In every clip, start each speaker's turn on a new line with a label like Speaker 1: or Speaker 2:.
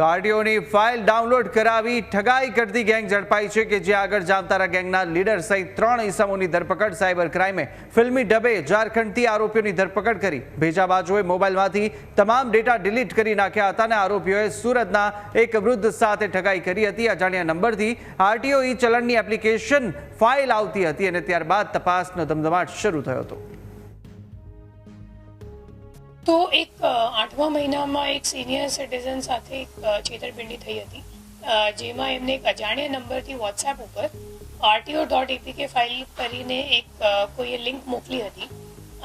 Speaker 1: તો આરટીઓની file download કરાવી ઠગાઈ કરતી ગેંગ ઝડપાઈ છે કે જે આગળ જામતારા ગેંગના લીડર સહિત ત્રણ ઇસમોની ધરપકડ સાયબર ક્રાઇમે ફિલ્મી ડબે ઝારખંડથી આરોપીઓની ધરપકડ કરી. ભેજા બાજુએ મોબાઈલમાંથી તમામ ડેટા ડિલીટ કરી નાખ્યા હતા અને આરોપીઓએ સુરતના એક વૃદ્ધ સાથે ઠગાઈ કરી હતી. અજાણ્યા નંબરથી આરટીઓ ઈ ચલણની એપ્લિકેશન ફાઇલ આવતી હતી અને ત્યારબાદ તપાસનો ધમધમાટ શરૂ થયો હતો.
Speaker 2: તો એક આઠમા મહિનામાં એક સિનિયર સિટીઝન સાથે એક છેતરપિંડી થઈ હતી. જેમાં એમને એક અજાણ્યા નંબરથી વોટ્સએપ ઉપર આરટીઓ ડોટ એપીકે ફાઇલ કરીને એક કોઈએ લિંક મોકલી હતી.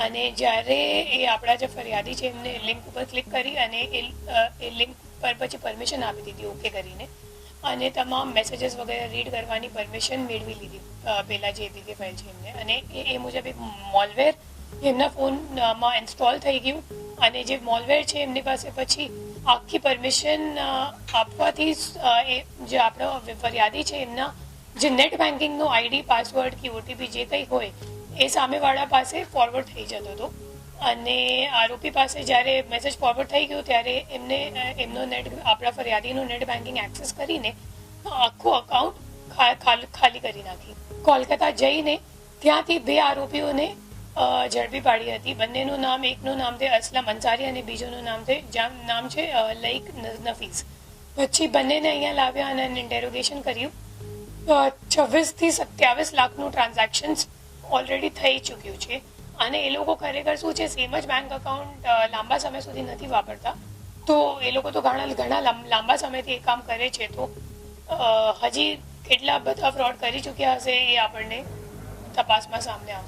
Speaker 2: અને જ્યારે એ આપણા જે ફરિયાદી છે, એમને લિંક ઉપર ક્લિક કરી અને એ લિંક પર પછી પરમિશન આપી દીધી ઓકે કરીને. અને તમામ મેસેજીસ વગેરે રીડ કરવાની પરમિશન મેળવી લીધી પહેલાં જે એપીકે ફાઇલ છે એમને. અને એ મુજબ એક મોલવેર એમના ફોનમાં ઇન્સ્ટોલ થઈ ગયું. અને જે મોલવેર છે એમની પાસે પછી આખી પરમિશન આપવાથી જ, આપણો ફરિયાદી છે એમના જે નેટ બેન્કિંગનો આઈડી પાસવર્ડ કે ઓટીપી જે કંઈ હોય એ સામેવાળા પાસે ફોરવર્ડ થઈ જતો હતો. અને આરોપી પાસે જ્યારે મેસેજ ફોરવર્ડ થઈ ગયો ત્યારે એમને એમનો નેટ આપણા ફરિયાદીનો નેટ બેન્કિંગ એક્સેસ કરીને આખું અકાઉન્ટ ખાલી કરી નાખી. કોલકાતા જઈને ત્યાંથી બે આરોપીઓને ઝડપી પાડી હતી. બંનેનું નામ, એકનું નામ છે અસલમ અંસારી અને બીજુંનું નામ છે જામ નામ છે લઈક નફીસ. પછી બંનેને અહીંયા લાવ્યા અને ઇન્ટેરોગેશન કર્યું. છવ્વીસથી સત્યાવીસ લાખનું ટ્રાન્ઝેક્શન્સ ઓલરેડી થઈ ચૂક્યું છે. અને એ લોકો ખરેખર શું છે સેમ જ બેંક અકાઉન્ટ લાંબા સમય સુધી નથી વાપરતા. તો એ લોકો તો ઘણા ઘણા લાંબા સમયથી એ કામ કરે છે. તો હજી કેટલા બધા ફ્રોડ કરી ચૂક્યા હશે એ આપણને તપાસમાં સામે આવશે.